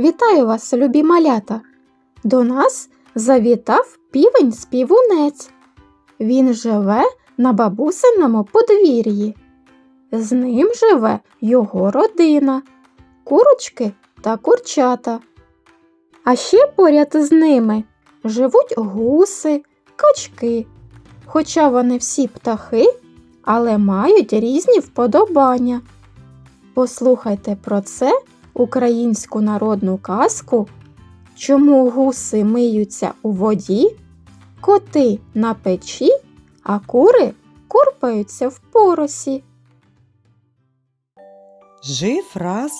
Вітаю вас, любі малята! До нас завітав півень співунець. Він живе на бабусиному подвір'ї. З ним живе його родина, курочки та курчата. А ще поряд з ними живуть гуси, качки. Хоча вони всі птахи, але мають різні вподобання. Послухайте про це українську народну казку Чому гуси миються у воді, коти на печі, а кури курпаються в поросі. Жив раз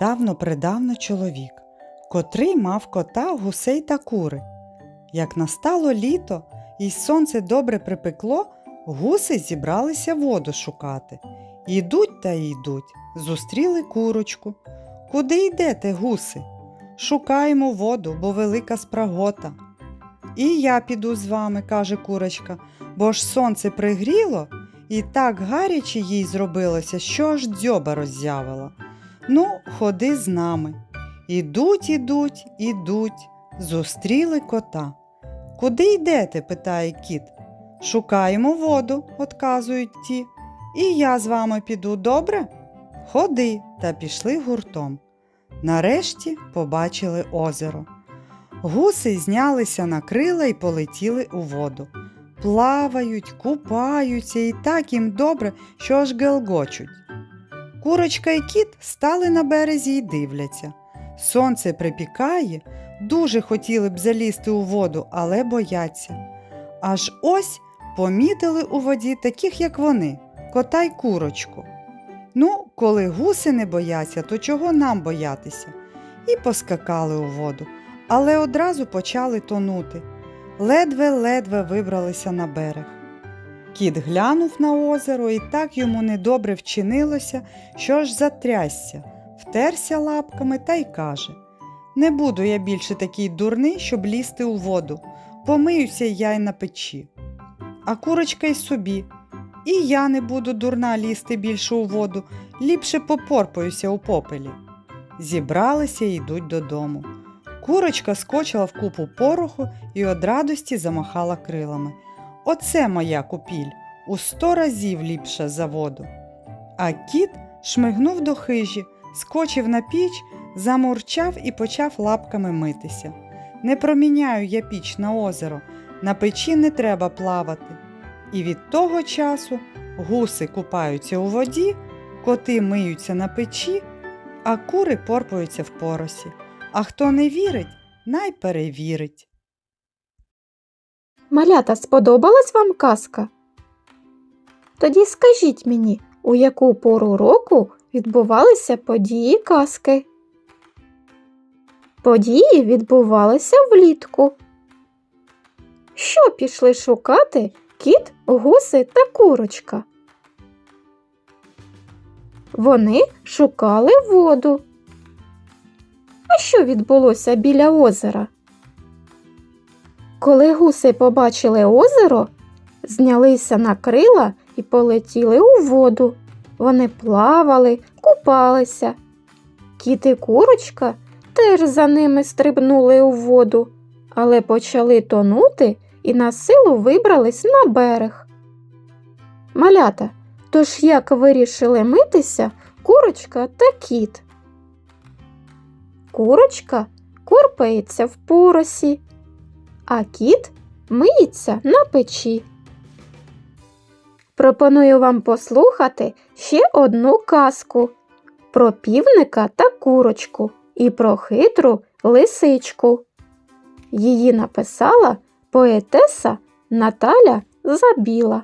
давно-предавно чоловік, котрий мав кота, гусей та кури. Як настало літо і сонце добре припекло, гуси зібралися воду шукати. Йдуть та йдуть, зустріли курочку. Куди йдете, гуси? Шукаємо воду, бо велика спрагота. І я піду з вами, каже курочка, бо ж сонце пригріло, і так гаряче їй зробилося, що аж дзьоба роззявила. Ну, ходи з нами. Ідуть, ідуть, ідуть, зустріли кота. Куди йдете? питає кіт. Шукаємо воду, отказують ті. І я з вами піду, добре? Ходи, та пішли гуртом. Нарешті побачили озеро. Гуси знялися на крила і полетіли у воду. Плавають, купаються і так їм добре, що аж гелгочуть. Курочка і кіт стали на березі й дивляться. Сонце припікає, дуже хотіли б залізти у воду, але бояться. Аж ось помітили у воді таких, як вони, кота й курочку. Ну, коли гуси не бояться, то чого нам боятися? І поскакали у воду, але одразу почали тонути. Ледве-ледве вибралися на берег. Кіт глянув на озеро і так йому недобре вчинилося, що аж затрясся, втерся лапками та й каже Не буду я більше такий дурний, щоб лізти у воду, помиюся я й на печі. А курочка й собі. І я не буду дурна лізти більше у воду, ліпше попорпаюся у попелі. Зібралися і йдуть додому. Курочка скочила в купу пороху і од радості замахала крилами. Оце моя купіль, у сто разів ліпша за воду. А кіт шмигнув до хижі, скочив на піч, замурчав і почав лапками митися. Не проміняю я піч на озеро, на печі не треба плавати. І від того часу гуси купаються у воді, коти миються на печі, а кури порпаються в поросі. А хто не вірить, най перевірить. Малята, сподобалась вам казка? Тоді скажіть мені, у яку пору року відбувалися події казки? Події відбувалися влітку. Що пішли шукати кіт, гуси та курочка? Вони шукали воду. А що відбулося біля озера? Коли гуси побачили озеро, знялися на крила і полетіли у воду. Вони плавали, купалися. Кіт і курочка теж за ними стрибнули у воду, але почали тонути і на силу вибрались на берег. Малята, тож як вирішили митися курочка та кіт? Курочка курпається в поросі, а кіт миється на печі. Пропоную вам послухати ще одну казку про півника та курочку і про хитру лисичку. Її написала поетеса Наталя Забіла.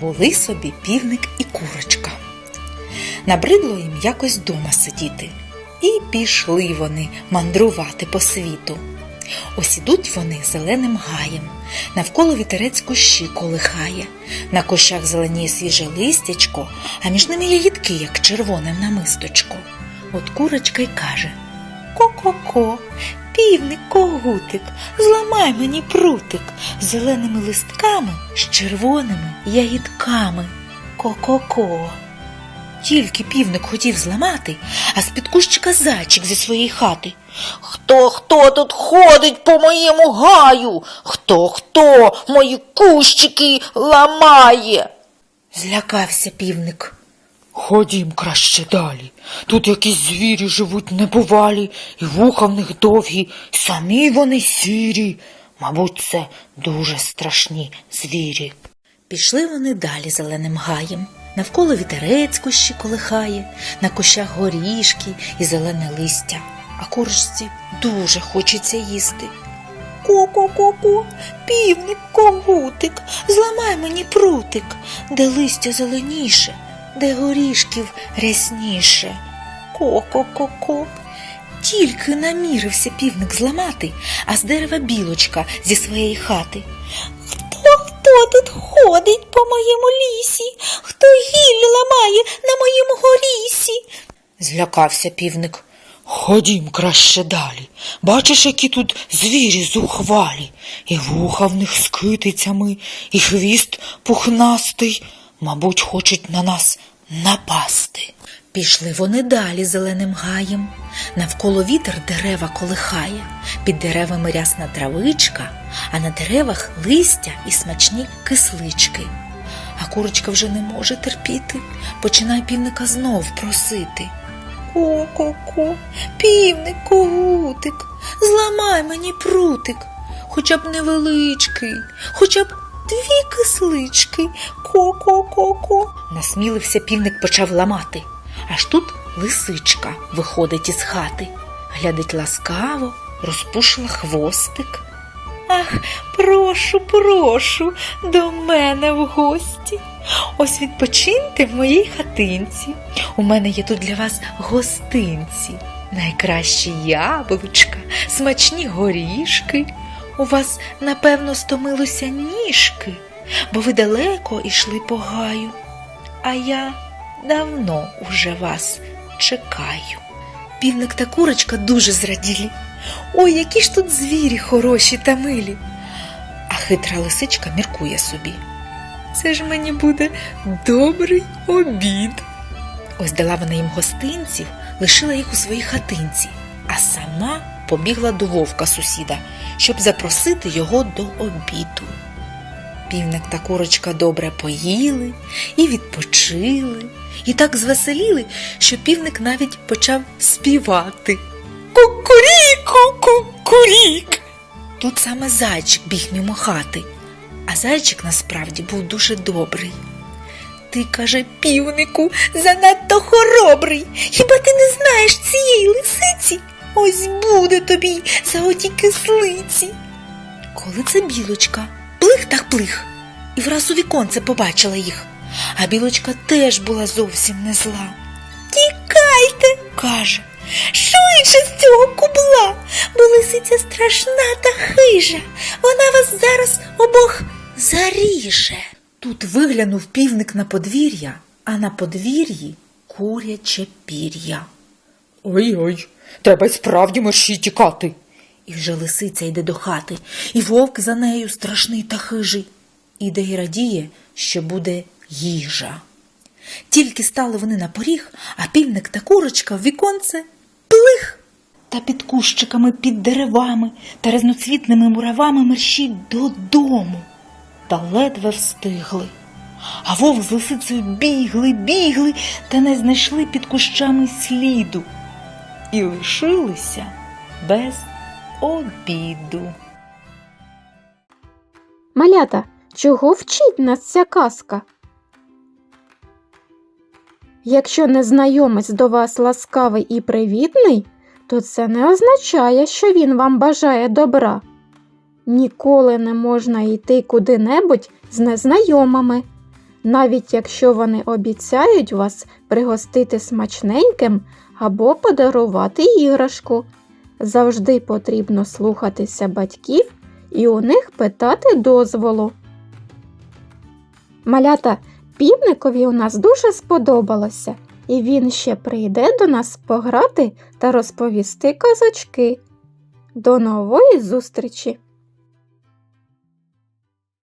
Були собі півник і курочка. Набридло їм якось дома сидіти, і пішли вони мандрувати по світу. Ось ідуть вони зеленим гаєм, навколо вітерець кущі колихає, на кущах зеленіє свіже листячко, а між ними ягідки, як червоне намисточко. От курочка й каже Ко-ко-ко, півник, когутик, зламай мені прутик з зеленими листками, з червоними ягідками. Ко-ко-ко. Тільки півник хотів зламати, а з-під кущика зайчик зі своєї хати. Хто хто тут ходить по моєму гаю? Хто хто мої кущики ламає? Злякався півник. Ходім краще далі. Тут якісь звірі живуть небувалі, і вуха в них довгі, самі вони сірі. Мабуть, це дуже страшні звірі. Пішли вони далі зеленим гаєм. Навколо вітерець кущі колихає, на кущах горішки і зелене листя, а курочці дуже хочеться їсти. Ко-ко-ко-ко, півник, когутик, зламай мені прутик, де листя зеленіше, де горішків рясніше. Ко-ко-ко-ко. Тільки намірився півник зламати, а з дерева білочка зі своєї хати. Хто хто тут ходить по моєму лісі? Хто гілля ламає на моєму горісі? Злякався півник. Ходім краще далі. Бачиш, які тут звірі зухвалі, і вуха в них з китицями, і хвіст пухнастий. Мабуть, хочуть на нас напасти. Пішли вони далі зеленим гаєм. Навколо вітер дерева колихає, під деревами рясна травичка, а на деревах листя і смачні кислички. А курочка вже не може терпіти, починає півника знов просити. Ко-ко-ко, півник, когутик, зламай мені прутик, хоча б невеличкий, хоча б дві кислички. Ко-ко-ко-ко. Насмілився півник почав ламати. Аж тут лисичка виходить із хати, глядить ласкаво, розпушила хвостик. Ах, прошу, прошу, до мене в гості. Ось відпочиньте в моїй хатинці. У мене є тут для вас гостинці, найкращі яблучка, смачні горішки. У вас, напевно, стомилося ніжки, бо ви далеко йшли по гаю, а я давно уже вас чекаю. Півник та курочка дуже зраділі. Ой, які ж тут звірі хороші та милі. А хитра лисичка міркує собі. Це ж мені буде добрий обід. Ось дала вона їм гостинців, лишила їх у своїй хатинці, а сама побігла до вовка сусіда, щоб запросити його до обіду. Півник та курочка добре поїли і відпочили, і так звеселіли, що півник навіть почав співати. Кукуріку, кукурік. Тут саме зайчик біг мимо хати, а зайчик насправді був дуже добрий. Ти, каже, півнику, занадто хоробрий. Хіба ти не знаєш буде тобі за оті кислиці. Коли це білочка, плих так плих, і враз у віконце побачила їх. А білочка теж була зовсім не зла. Тікайте, каже, швидше з цього кубла, бо лисиця страшна та хижа. Вона вас зараз обох заріже. Тут виглянув півник на подвір'я, а на подвір'ї куряче пір'я. Ой-ой, треба й справді мерщій тікати. І вже лисиця йде до хати, і вовк за нею страшний та хижий. Іде й радіє, що буде їжа. Тільки стали вони на поріг, а півник та курочка в віконце плих. Та під кущиками, під деревами та разноцвітними муравами мерщіть додому. Та ледве встигли. А вовк з лисицею бігли, бігли та не знайшли під кущами сліду. І лишилися без обіду. Малята, чого вчить нас ця казка? Якщо незнайомець до вас ласкавий і привітний, то це не означає, що він вам бажає добра. Ніколи не можна йти куди-небудь з незнайомими, навіть якщо вони обіцяють вас пригостити смачненьким або подарувати іграшку. Завжди потрібно слухатися батьків і у них питати дозволу. Малята, півникові у нас дуже сподобалося, і він ще прийде до нас пограти та розповісти казочки. До нової зустрічі!